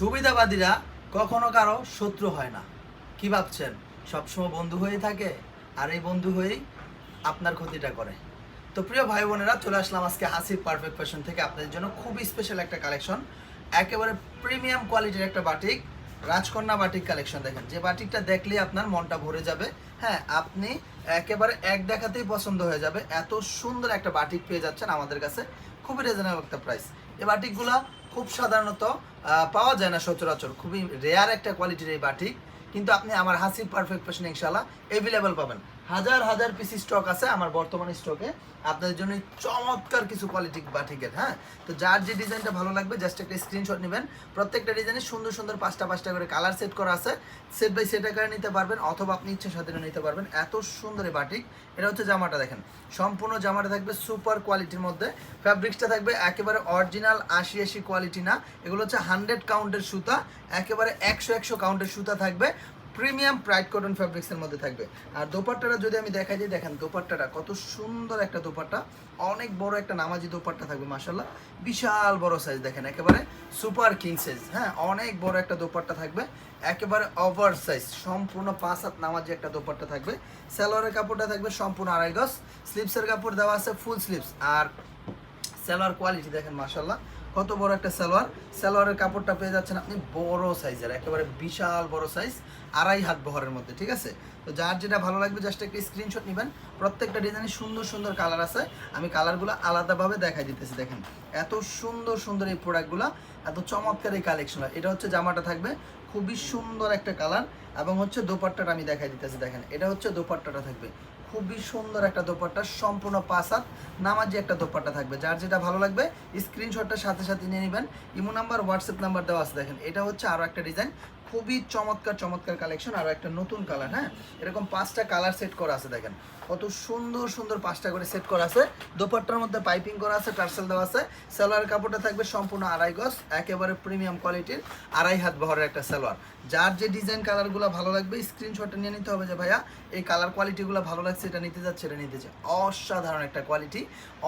সুবিধাবাদীরা কখনো কারও শত্রু হয় না। কি ভাবছেন? সবসময় বন্ধু হয়ে থাকে, আর এই বন্ধু হয়েই আপনার ক্ষতিটা করে। তো প্রিয় ভাই বোনেরা, চলে আসলাম আজকে হাসির পারফেক্ট ফ্যাশন থেকে। আপনাদের জন্য খুবই স্পেশাল একটা কালেকশন একেবারে প্রিমিয়াম কোয়ালিটির একটা বাটিক রাজকন্যা বাটিক কালেকশন দেখেন। যে বাটিকটা দেখলেই আপনার মনটা ভরে যাবে। হ্যাঁ আপনি একেবারে এক দেখাতেই পছন্দ হয়ে যাবে। এত সুন্দর একটা বাটিক পেয়ে যাচ্ছেন আমাদের কাছে। খুবই রিজনেবল একটা প্রাইস এই বাটিকগুলা খুব সাধারণত পাওয়া যায় না সচরাচর। খুবই রেয়ার একটা কোয়ালিটির এই বাটিক কিন্তু আপনি আমার হাসি পারফেক্ট ফ্যাশন ইনশাল্লাহ এভেলেবল পাবেন। হাজার হাজার পিস স্টক আছে আমার বর্তমান স্টকে আপনাদের জন্য চমৎকার কিছু কোয়ালিটি বাটিকের হ্যাঁ? তো যার যে ডিজাইনটা ভালো লাগবে জাস্ট একটা স্ক্রিনশট নেবেন। প্রত্যেকটা ডিজাইনে সুন্দর সুন্দর পাঁচটা পাঁচটা করে কালার সেট করা আছে। সেট বাই সেট আকারে নিতে পারবেন, অথবা আপনি ইচ্ছা স্বাধীনে নিতে পারবেন। এত সুন্দর এই বাটিক এটা হচ্ছে জামাটা দেখেন। সম্পূর্ণ জামাটা থাকবে সুপার কোয়ালিটির মধ্যে। ফ্যাব্রিক্সটা থাকবে একেবারে অরিজিনাল আশি আশি কোয়ালিটি না। এগুলো হচ্ছে হান্ড্রেড কাউন্টের সুতা। একেবারে একশো একশো কাউন্টের সুতা থাকবে। প্রিমিয়াম প্রাইড কটন ফ্যাব্রিক্সের মধ্যে থাকবে। আর দোপাট্টাটা যদি আমি দেখাই দিই, দেখেন দোপাট্টাটা কত সুন্দর একটা দোপাট্টা। অনেক বড় একটা নামাজি দোপাট্টা থাকবে মাসাল্লাহ বিশাল বড় সাইজ দেখেন, একেবারে সুপার কিং সাইজ হ্যাঁ? অনেক বড় একটা দোপাট্টা থাকবে, একেবারে ওভার সাইজ সম্পূর্ণ পাঁচ হাত নামাজি একটা দোপাট্টা থাকবে। সালোয়ারের কাপড়টা থাকবে সম্পূর্ণ আড়াই গজ। স্লিপসের কাপড় দেওয়া আছে ফুল স্লিপস আর সালোয়ার কোয়ালিটি দেখেন মাসাল্লাহ কত বড় একটা সালোয়ার? সালোয়ারের কাপড়টা পেয়ে যাচ্ছেন আপনি বড় সাইজের, একেবারে বিশাল বড় সাইজ, আড়াই হাত বহরের মধ্যে, ঠিক আছে? তো যার যেটা ভালো লাগবে জাস্ট একটা স্ক্রিনশট নেবেন। প্রত্যেকটা ডিজাইনে সুন্দর সুন্দর কালার আছে। আমি কালারগুলো আলাদাভাবে দেখাই দিতেছি, দেখেন। এত সুন্দর সুন্দর এই প্রোডাক্টগুলো এত চমৎকার এই কালেকশন এটা হচ্ছে জামাটা থাকবে, খুবই সুন্দর একটা কালার এবং হচ্ছে দোপাট্টাটা আমি দেখাই দিতেছি, দেখেন। এটা হচ্ছে দোপাট্টাটা থাকবে। খুবই সুন্দর একটা দোপাট্টা, সম্পূর্ণ পাঁচ হাত, নামাজি একটা দোপাট্টা থাকবে। যার যেটা ভালো লাগবে স্ক্রিনশটটা সাথে সাথে নিয়ে নেবেন। ইমো নাম্বার হোয়াটসঅ্যাপ নাম্বার দেওয়া আছে দেখেন। এটা হচ্ছে আরও একটা ডিজাইন খুবই চমৎকার চমৎকার কালেকশন আরও একটা নতুন কালার হ্যাঁ? এরকম পাঁচটা কালার সেট করা আছে, দেখেন। কত সুন্দর সুন্দর পাঁচটা করে সেট করা আছে। দোপাট্টার মধ্যে পাইপিং করা আছে টার্সেল দেওয়া আছে। সালোয়ার কাপড়টা থাকবে সম্পূর্ণ আড়াই গজ, একেবারে প্রিমিয়াম কোয়ালিটির আড়াই হাত বহরের একটা সালোয়ার। যার যে ডিজাইন কালারগুলো ভালো লাগবে স্ক্রিনশটটা নিয়ে নিতে হবে যে, ভাইয়া, এই কালার কোয়ালিটিগুলো ভালো লাগছে, এটা নিতে যাচ্ছে, এটা নিতে চাই অসাধারণ একটা কোয়ালিটি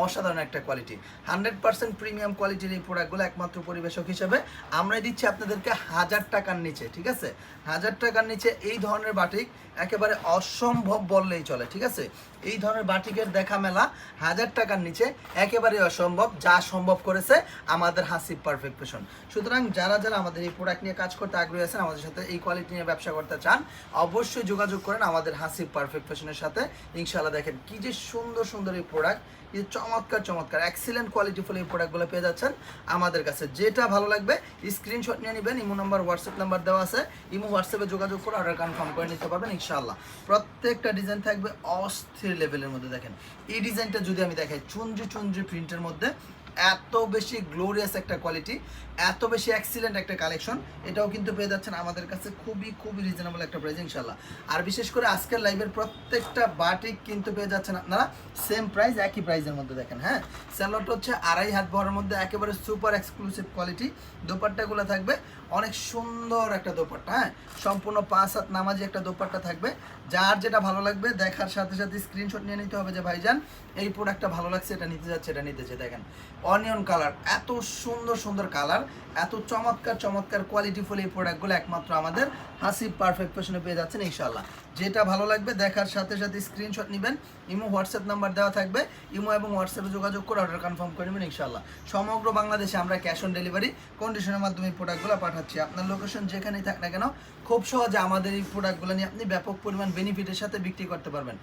অসাধারণ একটা কোয়ালিটি হান্ড্রেড পার্সেন্ট প্রিমিয়াম কোয়ালিটির এই প্রোডাক্টগুলো একমাত্র পরিবেশক হিসেবে। আমরা দিচ্ছি আপনাদেরকে হাজার টাকার নিচে। ঠিক আছে? হাজার টাকার নিচে এই ধরনের বাটিক একেবারে অসম্ভব বললেই চলে, ঠিক আছে? এই ধরনের বাটিকের দেখা মেলা হাজার টাকার নিচে একেবারে অসম্ভব, যা সম্ভব করেছে আমাদের হাসিব পারফেক্ট ফ্যাশন সুতরাং যারা যারা আমাদের এই প্রোডাক্ট নিয়ে কাজ করতে আগ্রহী আছেন, আমাদের সাথে এই কোয়ালিটি নিয়ে ব্যবসা করতে চান, অবশ্যই যোগাযোগ করেন আমাদের হাসিব পারফেক্ট ফ্যাশনের সাথে। ইনশাল্লাহ দেখেন কি যে সুন্দর সুন্দর এই প্রোডাক্ট কি চমৎকার চমৎকার এক্সিলেন্ট কোয়ালিটিফুল এই প্রোডাক্টগুলো পেয়ে যাচ্ছেন আমাদের কাছে। যেটা ভালো লাগবে স্ক্রিনশট নিয়ে নেবেন, ইমো নাম্বার হোয়াটসঅ্যাপ নাম্বার দেওয়া আছে, ইমো, হোয়াটসঅ্যাপে যোগাযোগ করে অর্ডার কনফার্ম করে নিতে পারবেন, ইনশাআল্লাহ। প্রত্যেকটা ডিজাইন থাকবে অস্থির লেভেলের মধ্যে, দেখেন। এই ডিজাইনটা যদি আমি দেখাই চুনজি চুনজি প্রিন্টের মধ্যে এত বেশি গ্লোরিয়াস একটা কোয়ালিটি এত বেশি এক্সিলেন্ট একটা কালেকশন এটাও কিন্তু পেয়ে যাচ্ছেন আমাদের কাছে খুবই খুবই রিজনেবল একটা প্রাইস ইনশাল্লাহ আর বিশেষ করে আজকের লাইভের প্রত্যেকটা বাটিক কিন্তু পেয়ে যাচ্ছেন আপনারা সেম প্রাইস একই প্রাইসের মধ্যে দেখেন হ্যাঁ? স্যালোটা হচ্ছে আড়াই হাত ভরের মধ্যে একেবারে সুপার এক্সক্লুসিভ কোয়ালিটি দোপাট্টাগুলো থাকবে, অনেক সুন্দর একটা দোপাট্টা হ্যাঁ? সম্পূর্ণ পাঁচ হাত নামাজি একটা দোপাট্টা থাকবে, যার যেটা ভালো লাগবে দেখার সাথে সাথে স্ক্রিনশট নিয়ে নিতে হবে যে ভাইজান, এই প্রোডাক্টটা ভালো লাগছে, এটা নিতে যাচ্ছে, এটা নিতেছে দেখেন। অনিয়ন কালার এত সুন্দর সুন্দর কালার এত চমৎকার চমৎকার কোয়ালিটিফুল এই প্রোডাক্টগুলো একমাত্র আমাদের হাসি পারফেক্ট ফ্যাশনে পেয়ে যাচ্ছেন ইনশাল্লাহ যেটা ভালো লাগবে দেখার সাথে সাথে স্ক্রিনশট নেবেন, ইমো হোয়াটসঅ্যাপ নাম্বার দেওয়া থাকবে, ইমো এবং হোয়াটসঅ্যাপে যোগাযোগ করে অর্ডার কনফার্ম করে নেবেন ইনশাল্লাহ সমগ্র বাংলাদেশে আমরা ক্যাশ অন ডেলিভারি কন্ডিশনের মাধ্যমে এই প্রোডাক্টগুলো পাঠাচ্ছি। আপনার লোকেশন যেখানেই থাক না কেন, খুব সহজে আমাদের এই প্রোডাক্টগুলো নিয়ে আপনি ব্যাপক পরিমাণ বেনিফিটের সাথে বিক্রি করতে পারবেন।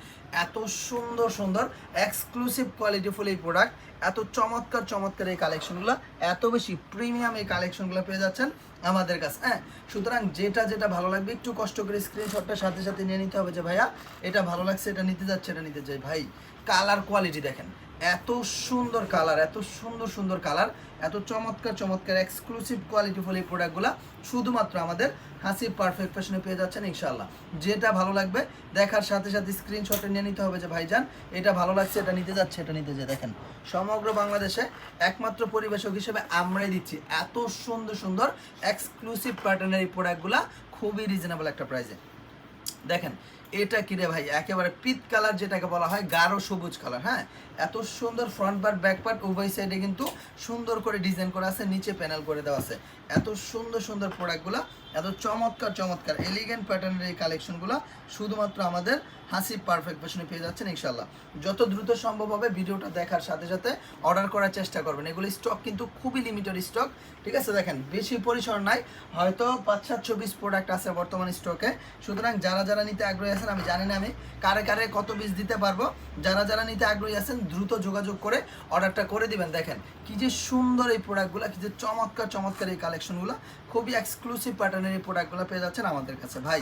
এত সুন্দর সুন্দর এক্সক্লুসিভ কোয়ালিটিফুল এই প্রোডাক্ট এত চমৎকার চমৎকার এই কালেকশনগুলো এত বেশি প্রিমিয়াম এই কালেকশনগুলো পেয়ে যাচ্ছেন আমাদের কাছে হ্যাঁ? সুতরাং যেটা যেটা ভালো লাগবে, একটু কষ্ট করে স্ক্রিনশটটা সাথে সাথে নিয়ে নিতে হবে যে ভাইয়া, এটা ভালো লাগছে, এটা নিতে যাচ্ছে, এটা নিতে চাই ভাই কালার কোয়ালিটি দেখেন এত সুন্দর কালার এত সুন্দর সুন্দর কালার এত চমৎকার চমৎকার এক্সক্লুসিভ কোয়ালিটিফুল এই প্রোডাক্টগুলো শুধুমাত্র আমাদের হাসি পারফেক্ট ফ্যাশনে পেয়ে যাচ্ছেন ইনশাল্লাহ যেটা ভালো লাগবে, দেখার সাথে সাথে স্ক্রিনশটে নিয়ে নিতে হবে যে ভাইজান, এটা ভালো লাগছে, এটা নিতে যাচ্ছে, এটা নিতে যায় দেখেন, সমগ্র বাংলাদেশে একমাত্র পরিবেশক হিসেবে আমরাই দিচ্ছি। এত সুন্দর সুন্দর এক্সক্লুসিভ প্যাটার্নের এই প্রোডাক্টগুলো খুবই রিজনেবল একটা প্রাইসে দেখেন এটা কি রে ভাই? একেবারে পিত কালার যেটাকে বলা হয়, গাঢ় সবুজ কালার হ্যাঁ? এত সুন্দর ফ্রন্ট পার্ট ব্যাক পার্ট উভয় সাইডে কিন্তু সুন্দর করে ডিজাইন করা আছে, নিচে প্যানেল করে দেওয়া আছে। এত সুন্দর সুন্দর প্রোডাক্টগুলো এত চমৎকার চমৎকার এলিগেন্ট প্যাটার্নের এই কালেকশনগুলো শুধুমাত্র আমাদের হাসি পারফেক্ট ফ্যাশনে পেয়ে যাচ্ছেন ইনশাল্লাহ যত দ্রুত সম্ভব হবে ভিডিওটা দেখার সাথে সাথে অর্ডার করার চেষ্টা করবেন। এগুলো স্টক কিন্তু খুবই লিমিটেড স্টক ঠিক আছে? দেখেন, বেশি পরিসর নাই, হয়তো পাঁচ সাতশো পিস প্রোডাক্ট আছে বর্তমান স্টকে সুতরাং যারা যারা নিতে আগ্রহী আছেন আমি জানি না আমি। কারে কারে কত পিস দিতে পারব? যারা যারা নিতে আগ্রহী আছেন, দ্রুত যোগাযোগ করে অর্ডারটা করে দিবেন। দেখেন, কি যে সুন্দর এই প্রোডাক্টগুলো কি যে চমৎকার চমৎকার এই কালেকশনগুলো খুবই এক্সক্লুসিভ প্যাটার্নের এই প্রোডাক্টগুলো পেয়ে যাচ্ছেন আমাদের কাছে। ভাই,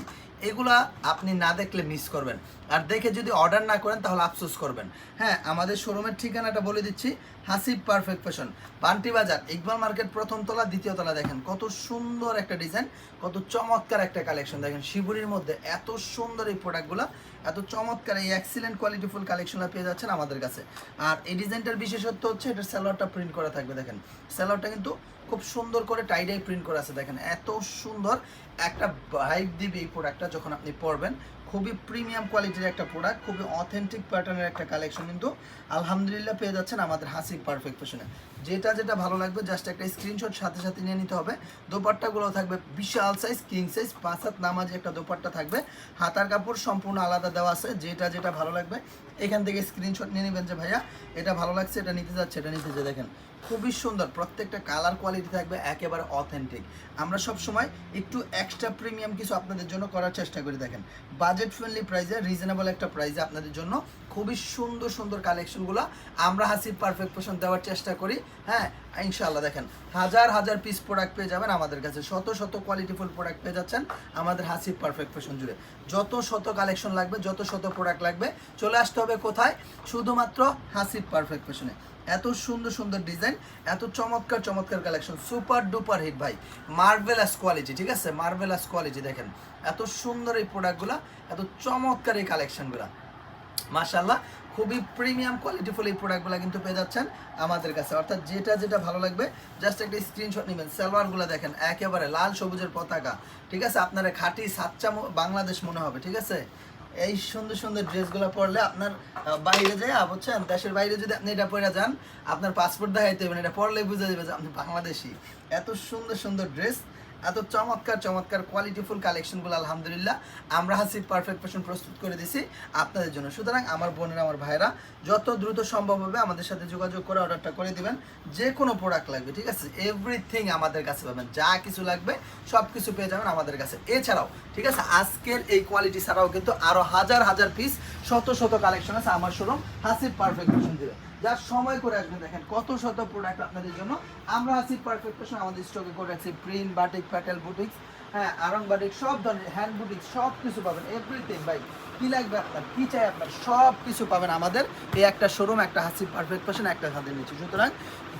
এগুলা আপনি না দেখলে মিস করবেন। আর দেখে যদি অর্ডার না করেন, তাহলে আফসোস করবেন। হ্যাঁ আমাদের শোরুমের ঠিকানাটা বলে দিচ্ছি, হাসিব পারফেক্ট ফ্যাশন পান্টি বাজার, ইকবাল মার্কেট প্রথম তলা, দ্বিতীয় তলা দেখেন। কত সুন্দর একটা ডিজাইন কত চমৎকার একটা কালেকশন দেখেন। শিবুরির মধ্যে এত সুন্দর এই প্রোডাক্টগুলো এত চমৎকার এই এক্সিলেন্ট কোয়ালিটিফুল কালেকশনটা পেয়ে যাচ্ছেন আমাদের কাছে। আর এই ডিজাইনটার বিশেষত্ব হচ্ছে, এটার স্যালোয়ারটা প্রিন্ট করা থাকবে, দেখেন। স্যালোয়ারটা কিন্তু খুব সুন্দর করে টাইডাই প্রিন্ট করা আছে দেখেন এত সুন্দর। একটা ভাইব দিবে এই প্রোডাক্টটা যখন আপনি পরবেন। খুবই প্রিমিয়াম কোয়ালিটির একটা প্রোডাক্ট খুবই অথেন্টিক প্যাটার্নের একটা কালেকশন কিন্তু আলহামদুলিল্লাহ পেয়ে যাচ্ছেন আমাদের হাসি পারফেক্ট ফ্যাশনে যেটা যেটা ভালো লাগবে জাস্ট একটা স্ক্রিনশট সাথে সাথে নিয়ে নিতে হবে। দোপাট্টাগুলো থাকবে বিশাল সাইজ কিং সাইজ পাঁচ হাত নামাজি একটা দোপাট্টা থাকবে। হাতার কাপড় সম্পূর্ণ আলাদা দেওয়া আছে, যেটা যেটা ভালো লাগবে, এখান থেকে স্ক্রিনশট নিয়ে নেবেন যে ভাইয়া, এটা ভালো লাগছে, এটা নিতে যাচ্ছে, এটা নিতে যে দেখেন। খুবই সুন্দর, প্রত্যেকটা কালার কোয়ালিটি থাকবে, একেবারে অথেন্টিক আমরা সব সময় একটু এক্সট্রা প্রিমিয়াম কিছু আপনাদের জন্য করার চেষ্টা করি, দেখেন। বাজেট ফ্রেন্ডলি প্রাইসে রিজনেবল একটা প্রাইসে আপনাদের জন্য খুবই সুন্দর সুন্দর কালেকশনগুলো আমরা হাসির পারফেক্ট পোষণ দেওয়ার চেষ্টা করি হ্যাঁ? ইনশাল্লাহ দেখেন, হাজার হাজার পিস প্রোডাক্ট পেয়ে যাবেন আমাদের কাছে। শত শত কোয়ালিটিফুল প্রোডাক্ট পেয়ে যাচ্ছেন আমাদের হাসির পারফেক্ট ফ্যাশন জুড়ে। যত শত কালেকশন লাগবে, যত শত প্রোডাক্ট লাগবে, চলে আসতে হবে কোথায়? শুধুমাত্র হাসির পারফেক্ট ফ্যাশনে এত সুন্দর সুন্দর ডিজাইন, এত চমৎকার চমৎকার কালেকশন সুপার ডুপার হিট ভাই। মার্ভেলাস কোয়ালিটি ঠিক আছে? মার্ভেলাস কোয়ালিটি দেখেন। এত সুন্দর এই প্রোডাক্টগুলো এত চমৎকার এই কালেকশনগুলো মাশাল্লাহ খুবই প্রিমিয়াম কোয়ালিটিফুল এই প্রোডাক্টগুলো কিন্তু পেয়ে যাচ্ছেন আমাদের কাছে। অর্থাৎ যেটা যেটা ভালো লাগবে জাস্ট একটা স্ক্রিনশট নেবেন। সালোয়ারগুলো দেখেন, একেবারে লাল সবুজের পতাকা। ঠিক আছে? আপনারা খাঁটি সাচ্চা বাংলাদেশ মনে হবে, ঠিক আছে? এই সুন্দর সুন্দর ড্রেসগুলো পরলে আপনার বাইরে যায়, বুঝছেন? দেশের বাইরে যদি আপনি এটা পরে যান, আপনার পাসপোর্ট দেখাইতে হবেন এটা পরলে বুঝে যাবে যে আপনি বাংলাদেশি। এত সুন্দর সুন্দর ড্রেস এত চমৎকার চমৎকার কোয়ালিটিফুল কালেকশনগুলো আলহামদুলিল্লাহ। আমরা হাসি পারফেক্ট ফ্যাশন প্রস্তুত করে দিছি আপনাদের জন্য। সুতরাং আমার বোনেরা, আমার ভাইরা যত দ্রুত সম্ভব হবে আমাদের সাথে যোগাযোগ করে অর্ডারটা করে দিবেন। যে কোনো প্রোডাক্ট লাগবে, ঠিক আছে? এভরিথিং আমাদের কাছে পাবেন। যা কিছু লাগবে সব কিছু পেয়ে যাবেন আমাদের কাছে। এছাড়াও, ঠিক আছে? আজকের এই কোয়ালিটি ছাড়াও কিন্তু আরও হাজার হাজার পিস শত শত কালেকশন আছে আমার শোরুম হাসিব পারফেক্ট ফ্যাশন দিবে। যার সময় করে আসবেন দেখেন, কত শত প্রোডাক্ট আপনাদের জন্য। আমরা আছি পারফেক্ট আমাদের স্টকে করে রাখছি প্রিন্ট বাটিক প্যাটেল বুটিক্স হ্যাঁ আরং বাটিক সব ধরনের হ্যান্ড বুটিক সব কিছু পাবেন। এভরিথিং ভাই, কী লাগবে আপনার, কী চাই আপনার, সব কিছু পাবেন আমাদের। এই একটা শোরুম একটা হাসি পারফেক্ট ফ্যাশন একটা সাথে নিচে সুতরাং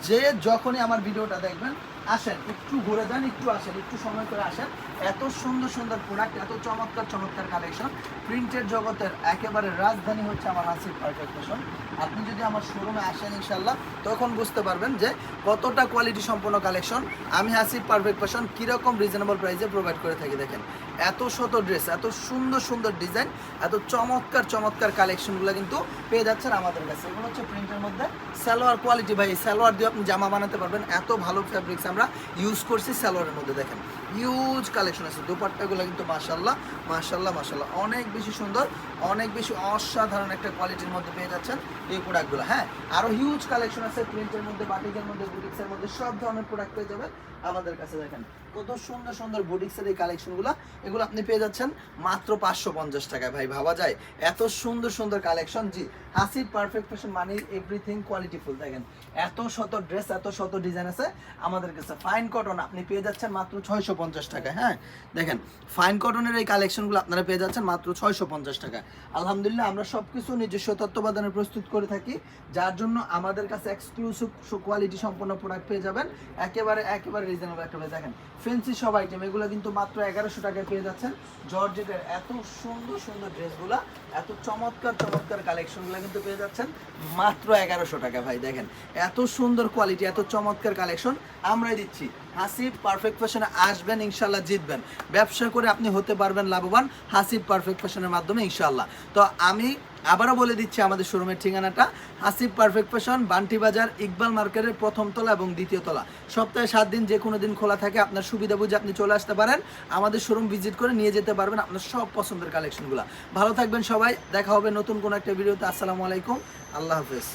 যে যখনই আমার ভিডিওটা দেখবেন আসেন, একটু ঘুরে যান, একটু আসেন, একটু সময় করে আসেন। এত সুন্দর সুন্দর প্রোডাক্ট এত চমৎকার চমৎকার কালেকশন প্রিন্টের জগতের একেবারে রাজধানী হচ্ছে আমার হাসির পারফেক্ট ফ্যাশন আপনি যদি আমার শোরুমে আসেন ইনশাল্লাহ তখন বুঝতে পারবেন যে কতটা কোয়ালিটি সম্পন্ন কালেকশন আমি হাসির পারফেক্ট ফ্যাশন কীরকম রিজনেবল প্রাইসে প্রোভাইড করে থাকি, দেখেন। এত শত ড্রেস এত সুন্দর সুন্দর ডিজাইন এত চমৎকার চমৎকার কালেকশনগুলো কিন্তু পেয়ে যাচ্ছেন আমাদের কাছে। এগুলো হচ্ছে প্রিন্টের মধ্যে। সালোয়ার কোয়ালিটি ভাই, সালোয়ার দিয়ে আপনি জামা বানাতে পারবেন। এত ভালো ফ্যাব্রিক্স আমরা ইউজ করছি সালোয়ারের মধ্যে, দেখেন। হিউজ কালেকশন আছে। দুপাট্টাগুলো কিন্তু মাশাল্লাহ মাশাল্লাহ মাশাল্লাহ অনেক বেশি সুন্দর, অনেক বেশি অসাধারণ একটা কোয়ালিটির মধ্যে পেয়ে যাচ্ছেন এই প্রোডাক্টগুলো হ্যাঁ? আরও হিউজ কালেকশন আছে প্রিন্টের মধ্যে, বাটিকের মধ্যে বুটিক্সের মধ্যে, সব ধরনের প্রোডাক্ট পেয়ে যাবেন আমাদের কাছে, দেখেন। কত সুন্দর সুন্দর বুটিক্সের এই কালেকশনগুলো এগুলো আপনি পেয়ে যাচ্ছেন মাত্র পাঁচশো পঞ্চাশ টাকায়। ভাই, ভাবা যায়, এত সুন্দর সুন্দর কালেকশন জি, হাসির পারফেক্ট ফ্যাশন মানে এভরিথিং কোয়ালিটিফুল দেখেন, এত শত ড্রেস এত শত ডিজাইন আছে আমাদের কাছে। ফাইন কটন আপনি পেয়ে যাচ্ছেন মাত্র ছয়শো পঞ্চাশ টাকায় হ্যাঁ? দেখেন ফাইন কটনের এই কালেকশনগুলো আপনারা পেয়ে যাচ্ছেন মাত্র ছয়শো পঞ্চাশ টাকা আলহামদুলিল্লাহ, আমরা সব কিছু নিজস্ব তত্ত্বাবধানে প্রস্তুত করে থাকি, যার জন্য আমাদের কাছে এক্সক্লুসিভ কোয়ালিটি সম্পন্ন প্রোডাক্ট পেয়ে যাবেন। একেবারে একেবারে রিজনেবল একটা দেখেন ফেন্সি সব আইটেম এগুলো কিন্তু মাত্র এগারোশো টাকায় পেয়ে যাচ্ছেন। জর্জেটের এত সুন্দর সুন্দর ড্রেসগুলা, এত চমৎকার চমৎকার কালেকশনগুলো কিন্তু পেয়ে যাচ্ছেন। মাত্র এগারোশো টাকা ভাই, দেখেন। এত সুন্দর কোয়ালিটি এত চমৎকার কালেকশন আমরাই দিচ্ছি। হাসিব পারফেক্ট ফ্যাশনে আসবেন ইনশাল্লাহ জিতবেন। ব্যবসা করে আপনি হতে পারবেন লাভবান, হাসিব পারফেক্ট ফ্যাশনের মাধ্যমে ইনশাল্লাহ তো আমি আবারও বলে দিচ্ছি আমাদের শোরুমের ঠিকানাটা, হাসিব পারফেক্ট ফ্যাশন বান্টি বাজার, ইকবাল মার্কেটের প্রথম তলা এবং দ্বিতীয় তলা। সপ্তাহে সাত দিন যে কোনো দিন খোলা থাকে, আপনার সুবিধা বুঝে আপনি চলে আসতে পারেন। আমাদের শোরুম ভিজিট করে নিয়ে যেতে পারবেন আপনার সব পছন্দের কালেকশনগুলো ভালো থাকবেন সবাই, দেখা হবে নতুন কোনো একটা ভিডিওতে। আসসালামু আলাইকুম, আল্লাহ হাফেজ।